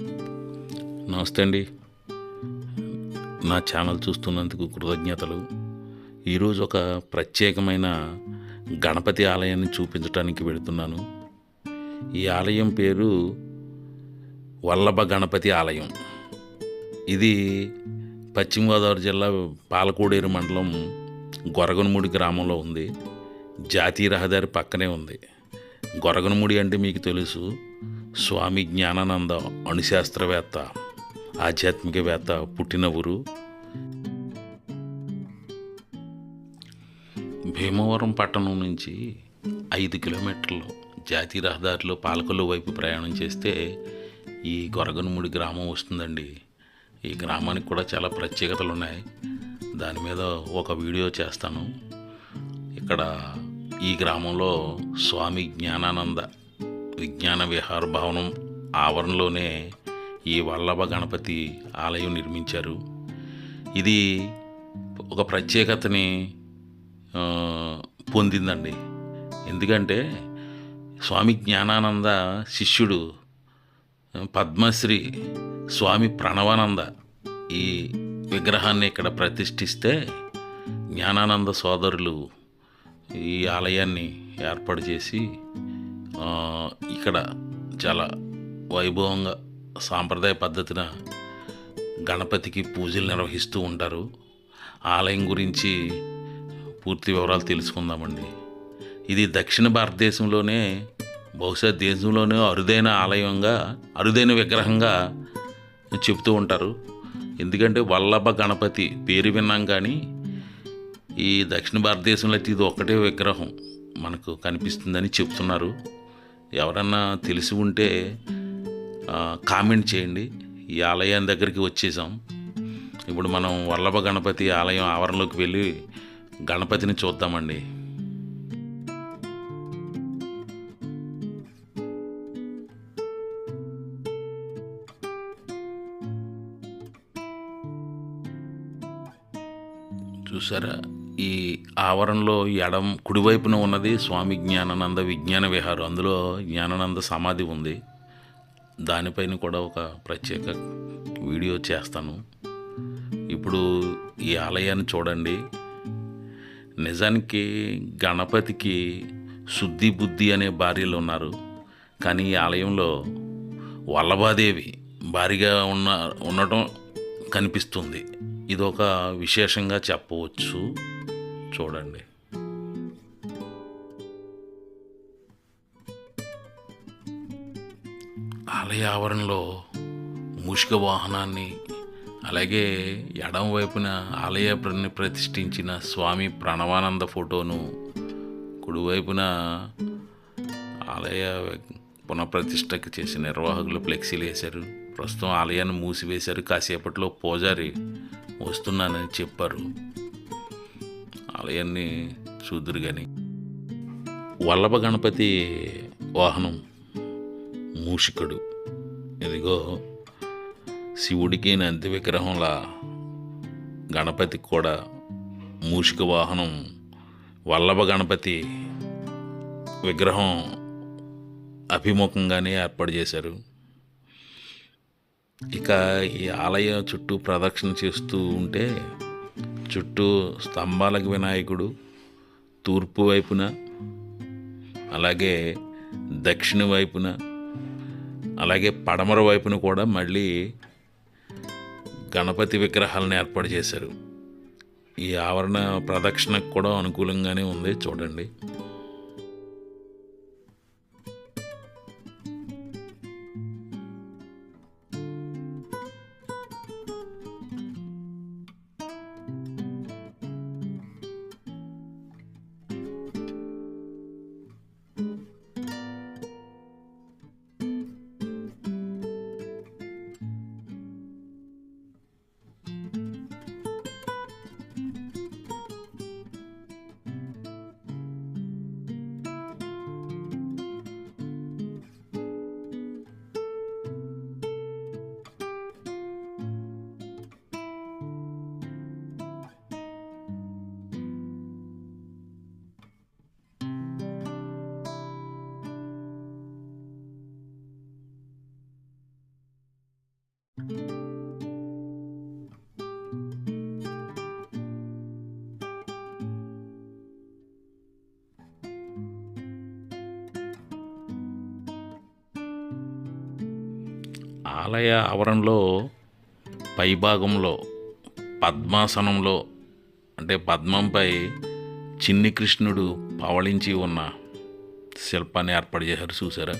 నమస్తే అండి. నా ఛానల్ చూస్తున్నందుకు కృతజ్ఞతలు. ఈరోజు ఒక ప్రత్యేకమైన గణపతి ఆలయాన్ని చూపించడానికి వెళుతున్నాను. ఈ ఆలయం పేరు వల్లభ గణపతి ఆలయం. ఇది పశ్చిమ గోదావరి జిల్లా పాలకోడేరు మండలం గొరగనముడి గ్రామంలో ఉంది. జాతీయ రహదారి పక్కనే ఉంది. గొరగనముడి అంటే మీకు తెలుసు. స్వామి జ్ఞానానంద అణుశాస్త్రవేత్త ఆధ్యాత్మికవేత్త పుట్టిన ఊరు భీమవరం పట్టణం నుంచి ఐదు కిలోమీటర్లు జాతీయ రహదారిలో పాలకొల్లు వైపు ప్రయాణం చేస్తే ఈ గొరగనముడి గ్రామం వస్తుందండి. ఈ గ్రామానికి కూడా చాలా ప్రత్యేకతలు ఉన్నాయి. దాని మీద ఒక వీడియో చేస్తాను. ఇక్కడ ఈ గ్రామంలో స్వామి జ్ఞానానంద విజ్ఞాన విహార భవనం ఆవరణలోనే ఈ వల్లభ గణపతి ఆలయం నిర్మించారు. ఇది ఒక ప్రత్యేకతని పొందిందండి. ఎందుకంటే స్వామి జ్ఞానానంద శిష్యుడు పద్మశ్రీ స్వామి ప్రణవానంద ఈ విగ్రహాన్ని ఇక్కడ ప్రతిష్ఠిస్తే జ్ఞానానంద సోదరులు ఈ ఆలయాన్ని ఏర్పాటు చేసి ఇక్కడ చాలా వైభవంగా సాంప్రదాయ పద్ధతిన గణపతికి పూజలు నిర్వహిస్తూ ఉంటారు. ఆలయం గురించి పూర్తి వివరాలు తెలుసుకుందామండి. ఇది దక్షిణ భారతదేశంలోనే బహుశా దేశంలోనే అరుదైన ఆలయంగా అరుదైన విగ్రహంగా చెప్తూ ఉంటారు. ఎందుకంటే వల్లభ గణపతి పేరు విన్నాం కానీ ఈ దక్షిణ భారతదేశంలో అయితే ఇది ఒకటే విగ్రహం మనకు కనిపిస్తుందని చెప్తున్నారు. ఎవరన్నా తెలిసి ఉంటే కామెంట్ చేయండి. ఈ ఆలయం దగ్గరికి వచ్చేసాం. ఇప్పుడు మనం వల్లభ గణపతి ఆలయం ఆవరణలోకి వెళ్ళి గణపతిని చూద్దామండి. చూసారా? ఆవరణలో ఎడం కుడివైపున ఉన్నది స్వామి జ్ఞానానంద విజ్ఞాన విహారం. అందులో జ్ఞానానంద సమాధి ఉంది. దానిపైన కూడా ఒక ప్రత్యేక వీడియో చేస్తాను. ఇప్పుడు ఈ ఆలయాన్ని చూడండి. నిజానికి గణపతికి శుద్ధి బుద్ధి అనే భార్యలు ఉన్నారు. కానీ ఈ ఆలయంలో వల్లభాదేవి భారీగా ఉన్న ఉండటం కనిపిస్తుంది. ఇది ఒక విశేషంగా చెప్పవచ్చు. చూడండి. ఆలయ ఆవరణలో మూషిక వాహనాన్ని అలాగే ఎడం వైపున ఆలయ ప్రతిష్ఠించిన స్వామి ప్రణవానంద ఫోటోను కుడివైపున ఆలయ పునఃప్రతిష్టకి చేసిన నిర్వాహకులు ఫ్లెక్సీలు వేశారు. ప్రస్తుతం ఆలయాన్ని మూసివేశారు. కాసేపట్లో పూజారి వస్తున్నానని చెప్పారు. ఆలయాన్ని చూద్దురు కానీ వల్లభ గణపతి వాహనం మూషికుడు. ఇదిగో శివుడికి నంది విగ్రహంలా గణపతికి కూడా మూషిక వాహనం వల్లభ గణపతి విగ్రహం అభిముఖంగానే ఏర్పాటు చేశారు. ఇక ఈ ఆలయం చుట్టూ ప్రదక్షిణ చేస్తూ ఉంటే చుట్టూ స్తంభాలకు వినాయకుడు తూర్పు వైపున అలాగే దక్షిణ వైపున అలాగే పడమర వైపున కూడా మళ్ళీ గణపతి విగ్రహాలను ఏర్పాటు చేశారు. ఈ ఆవరణ ప్రదక్షిణకు కూడా అనుకూలంగానే ఉంది చూడండి. ఆలయ ఆవరణలో పైభాగంలో పద్మాసనంలో అంటే పద్మంపై చిన్ని కృష్ణుడు పవళించి ఉన్న శిల్పాన్ని ఏర్పాటు చేశారు. చూసారా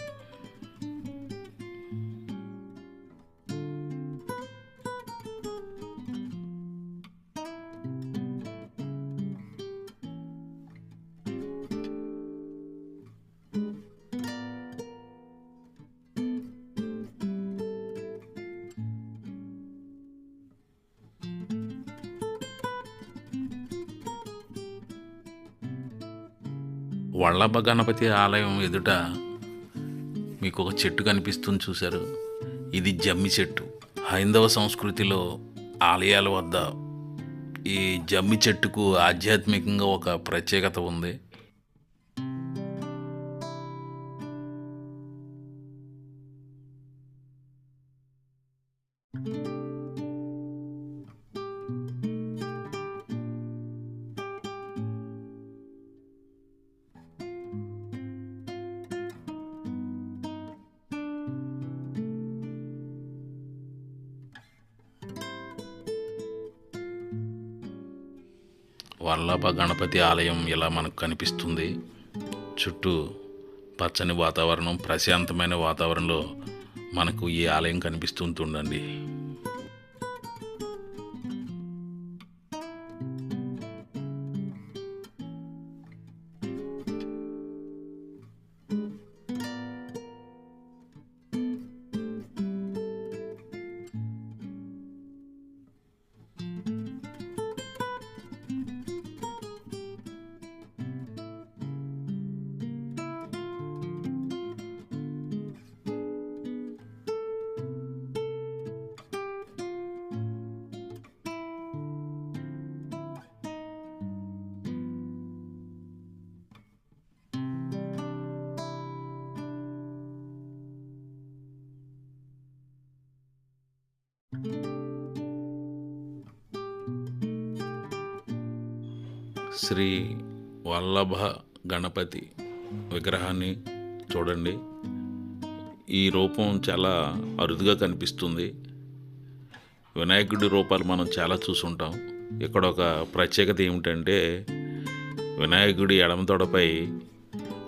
వల్లభ గణపతి ఆలయం ఎదుట మీకు ఒక చెట్టు కనిపిస్తుంది చూశారు. ఇది జమ్మి చెట్టు. హైందవ సంస్కృతిలో ఆలయాల వద్ద ఈ జమ్మి చెట్టుకు ఆధ్యాత్మికంగా ఒక ప్రత్యేకత ఉంది. వల్లభ గణపతి ఆలయం ఇలా మనకు కనిపిస్తుంది. చుట్టూ పచ్చని వాతావరణం ప్రశాంతమైన వాతావరణంలో మనకు ఈ ఆలయం కనిపిస్తుంటుండండి శ్రీ వల్లభ గణపతి విగ్రహాన్ని చూడండి. ఈ రూపం చాలా అరుదుగా కనిపిస్తుంది. వినాయకుడి రూపాలు మనం చాలా చూసుంటాం. ఇక్కడ ఒక ప్రత్యేకత ఏమిటంటే వినాయకుడి ఎడమ తొడపై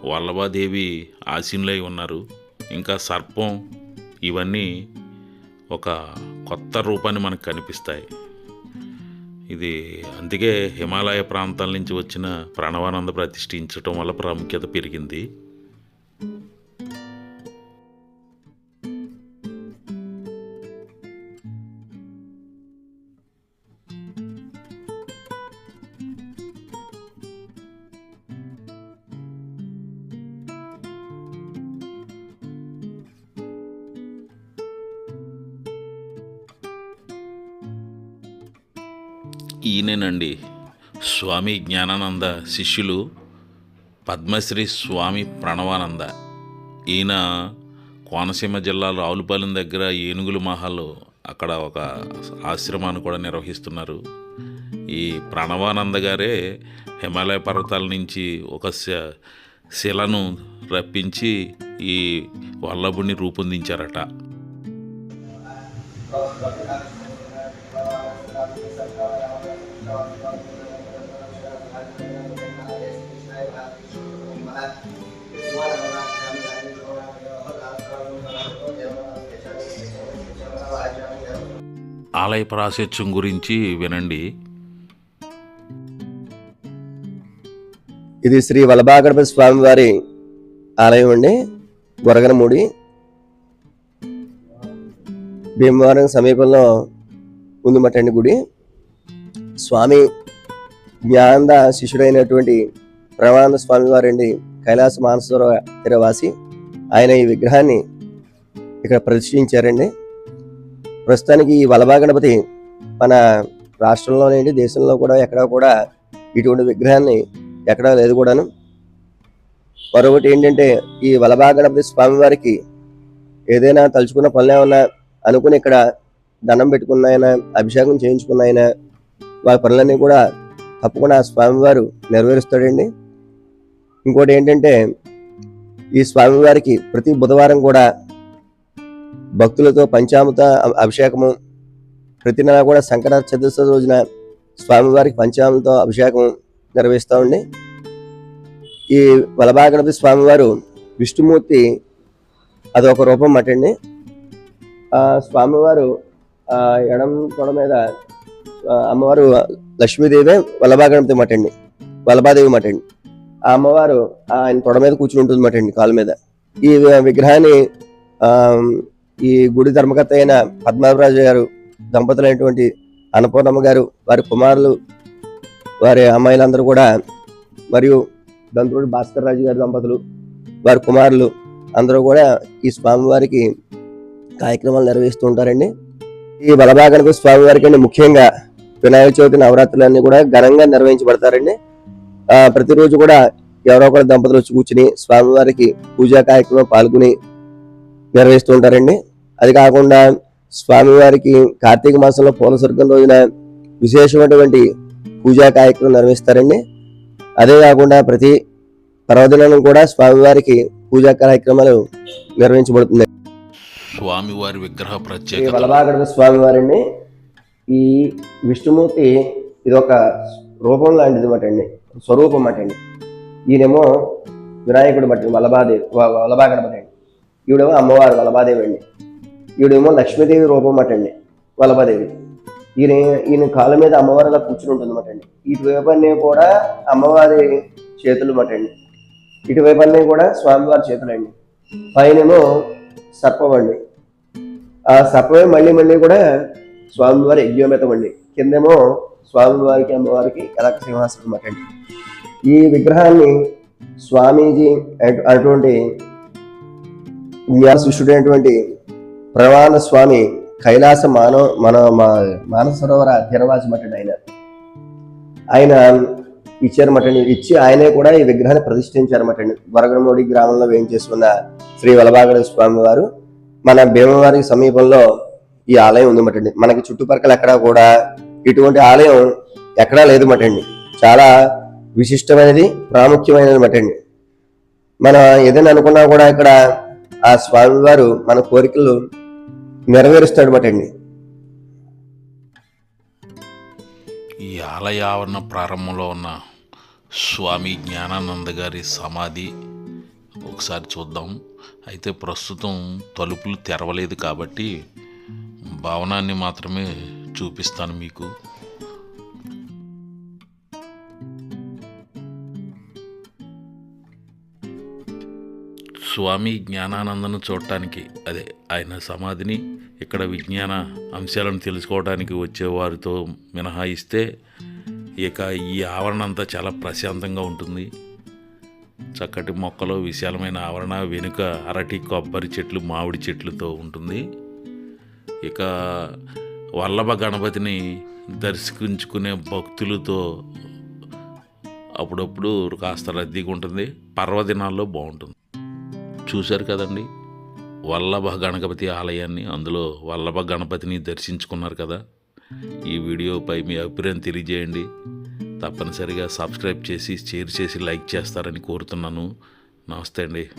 వల్లభాదేవి ఆశీనులై ఉన్నారు. ఇంకా సర్పం ఇవన్నీ ఒక కొత్త రూపాన్ని మనకు కనిపిస్తాయి. ఇది అందుకే హిమాలయ ప్రాంతాల నుంచి వచ్చిన ప్రణవానంద ప్రతిష్ఠించటం వల్ల ప్రాముఖ్యత పెరిగింది. ఈయనేనండి. స్వామి జ్ఞానానంద శిష్యులు పద్మశ్రీ స్వామి ప్రణవానంద. ఈయన కోనసీమ జిల్లా రావులపాలెం దగ్గర ఏనుగుల మహల్ అక్కడ ఒక ఆశ్రమాన్ని కూడా నిర్వహిస్తున్నారు. ఈ ప్రణవానంద గారే హిమాలయ పర్వతాల నుంచి ఒక శిలను రప్పించి ఈ వల్లభుని రూపొందించారట. ఆలయ ప్రాశస్త్యం గురించి వినండి. ఇది శ్రీ వల్లభాగణపతి స్వామి వారి ఆలయం అండి. గొరగనమూడి భీమవరం సమీపంలో ఉందిమటండి గుడి. స్వామి జ్ఞానంద శిష్యుడైనటువంటి ప్రమానంద స్వామి వారండి కైలాస మానసర తిరవాసి. ఆయన ఈ విగ్రహాన్ని ఇక్కడ ప్రతిష్ఠించారండి. ప్రస్తుతానికి ఈ వల్లభాగణపతి మన రాష్ట్రంలోనేంటి దేశంలో కూడా ఎక్కడా కూడా ఇటువంటి విగ్రహాన్ని ఎక్కడా లేదు కూడాను. మరొకటి ఏంటంటే ఈ వలభా గణపతి స్వామివారికి ఏదైనా తలుచుకున్న పనులు ఏమన్నా అనుకుని ఇక్కడ దండం పెట్టుకున్నాయన అభిషేకం చేయించుకున్నాయన వారి పనులన్నీ కూడా తప్పకుండా ఆ స్వామివారు నెరవేరుస్తాడండి. ఇంకోటి ఏంటంటే ఈ స్వామివారికి ప్రతి బుధవారం కూడా భక్తులతో పంచామృత అభిషేకము ప్రతి నెల కూడా సంకట చతుర్థ రోజున స్వామివారికి పంచామృత అభిషేకం నిర్వహిస్తామండి ఈ వలభాగణపతి స్వామివారు విష్ణుమూర్తి అదొక రూపం మటండి స్వామివారు ఆ ఎడం తొడ మీద అమ్మవారు లక్ష్మీదేవి వల్లభాగణపతి మటండి వల్లభాదేవి మటండి ఆ అమ్మవారు ఆయన తొడ మీద కూర్చుని ఉంటుంది మటండి కాలు మీద. ఈ విగ్రహాన్ని ఈ గుడి ధర్మకర్త అయిన పద్మరాజు గారు దంపతులైనటువంటి అన్నపూర్ణమ్మ గారు వారి కుమారులు వారి అమ్మాయిలందరూ కూడా మరియు దంతుడు భాస్కర్ రాజు గారి దంపతులు వారి కుమారులు అందరూ కూడా ఈ స్వామివారికి కార్యక్రమాలు నిర్వహిస్తూ ఉంటారండి. ఈ బలభాగానికి స్వామివారికి అండి ముఖ్యంగా వినాయక చవితి నవరాత్రులు అన్నీ కూడా ఘనంగా నిర్వహించబడతారండి. ప్రతిరోజు కూడా ఎవరో ఒకరు దంపతులు వచ్చి కూర్చుని స్వామివారికి పూజా కార్యక్రమం పాల్గొని నిర్వహిస్తూ ఉంటారండి. అది కాకుండా స్వామివారికి కార్తీక మాసంలో పూల స్వర్గం రోజున విశేషమైనటువంటి పూజా కార్యక్రమం నిర్వహిస్తారండి. అదే కాకుండా ప్రతి పర్వదినం కూడా స్వామివారికి పూజా కార్యక్రమాలు నిర్వహించబడుతుంది. స్వామివారి విగ్రహ ఈ ప్రత్యేకత. వలభాగణ స్వామి వారిని ఈ విష్ణుమూర్తి ఇది ఒక రూపం లాంటిది మాట అండి స్వరూపం మాట అండి ఈయనేమో వినాయకుడు మట్టి వల్లభాదేవి వ- వల్లభాగణపతి అండి. ఈవిడేమో అమ్మవారు వల్లభాదేవి అండి. ఈవిడేమో లక్ష్మీదేవి రూపం అటండి అండి వల్లభాదేవి. ఈయన ఈయన కాళ్ళ మీద అమ్మవారు అలా కూర్చుని ఉంటుంది అండి ఇటువైపు అన్నీ కూడా అమ్మవారి చేతులు మాట అండి ఇటువైపు అన్నీ కూడా స్వామివారి చేతులు అండి పైనేమో సర్పం అండి. ఆ సర్పమే మళ్ళీ మళ్ళీ కూడా స్వామివారి యజ్ఞోమేతం అండి. కిందేమో స్వామివారికి అమ్మవారికి ఎలక సింహాసనం అన్నమాట అండి ఈ విగ్రహాన్ని స్వామీజీ అటు- అటువంటి న్యాయ శిష్యుడైనటువంటి ప్రవాణ స్వామి కైలాస మానవ మన మా- మానస తీరవాసి మటండి ఆయన. ఆయన ఇచ్చారన్నమాటండి ఇచ్చి ఆయనే కూడా ఈ విగ్రహాన్ని ప్రతిష్ఠించారన్నమాటండి వరగమూడి గ్రామంలో వేయించేసుకున్న శ్రీ వలభాగడ స్వామి వారు మన భీమవారికి సమీపంలో ఈ ఆలయం ఉందన్నమాటండి మనకి చుట్టుపక్కల ఎక్కడా కూడా ఇటువంటి ఆలయం ఎక్కడా లేదు మటండి చాలా విశిష్టమైనది ప్రాముఖ్యమైనది మటండి మనం ఏదైనా అనుకున్నా కూడా ఇక్కడ ఆ స్వామివారు మన కోరికలు నెరవేరుస్తాడు మటండి ఈ ఆలయ ఆవరణ ప్రారంభంలో ఉన్న స్వామి జ్ఞానానంద గారి సమాధి ఒకసారి చూద్దాం. అయితే ప్రస్తుతం తలుపులు తెరవలేదు కాబట్టి భవనాన్ని మాత్రమే చూపిస్తాను మీకు. స్వామి జ్ఞానానందను చూడటానికి అదే ఆయన సమాధిని ఇక్కడ విజ్ఞాన అంశాలను తెలుసుకోవడానికి వచ్చేవారితో మినహాయిస్తే ఇక ఈ ఆవరణ అంతా చాలా ప్రశాంతంగా ఉంటుంది. చక్కటి మొక్కలు విశాలమైన ఆవరణ వెనుక అరటి కొబ్బరి చెట్లు మామిడి చెట్లతో ఉంటుంది. ఇక వల్లభ గణపతిని దర్శించుకునే భక్తులతో అప్పుడప్పుడు కాస్త రద్దీగా ఉంటుంది. పర్వదినాల్లో బాగుంటుంది. చూశారు కదండి. వల్లభ గణపతి ఆలయాన్ని అందులో వల్లభ గణపతిని దర్శించుకున్నారు కదా. ఈ వీడియోపై మీ అభిప్రాయం తెలియజేయండి. తప్పనిసరిగా సబ్స్క్రైబ్ చేసి షేర్ చేసి లైక్ చేస్తారని కోరుతున్నాను. నమస్తే అండి.